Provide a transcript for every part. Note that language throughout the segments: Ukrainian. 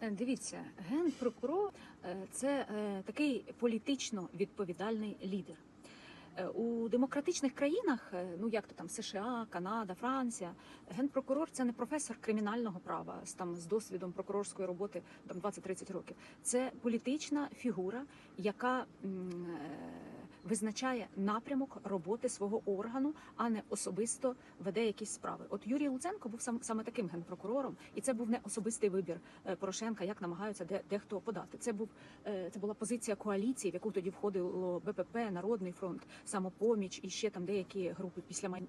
Е, Дивіться, генпрокурор е, це е, такий політично відповідальний лідер. У демократичних країнах, ну як то там США, Канада, Франція, генпрокурор це не професор кримінального права з там з досвідом прокурорської роботи там 20-30 років. Це політична фігура, яка визначає напрямок роботи свого органу, а не особисто веде якісь справи. От Юрій Луценко був сам саме таким генпрокурором, і це був не особистий вибір е, Порошенка, як намагаються де, дехто подати. Це був е, це була позиція коаліції, в яку тоді входило БПП, Народний фронт, самопоміч і ще там деякі групи після Май...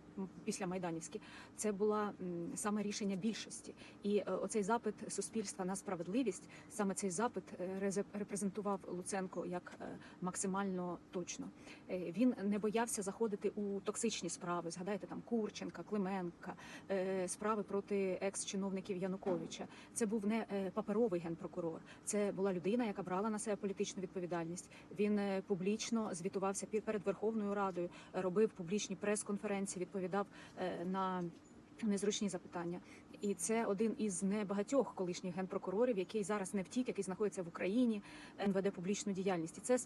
майданівські. Це була саме рішення більшості. І е, оцей запит суспільства на справедливість, саме цей запит репрезентував Луценко як максимально точно. Е, Він не боявся заходити у токсичні справи. Згадайте там Курченка, Клименка, е, справи проти екс-чиновників Януковича. Це був не е, паперовий генпрокурор. Це була людина, яка брала на себе політичну відповідальність. Він публічно звітувався перед Верховною Радою, робив публічні прес-конференції, відповідав на незручні запитання. І це один із небагатьох колишніх генпрокурорів, який зараз не втік, який знаходиться в Україні, е, веде публічну діяльність. І це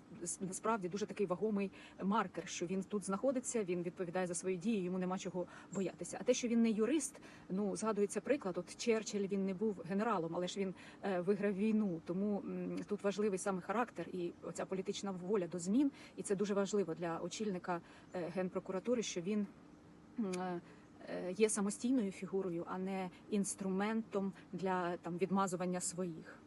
насправді дуже такий вагомий маркер, що він тут знаходиться, він відповідає за свої дії, йому нема чого боятися. А те, що він не юрист, ну згадується приклад. От Черчилль він не був генералом, але ж він е, виграв війну. Тому тут важливий саме характер і оця політична воля до змін. І це дуже важливо для очільника е, генпрокуратури, що він. Е, Є самостійною фігурою, а не інструментом для там відмазування своїх.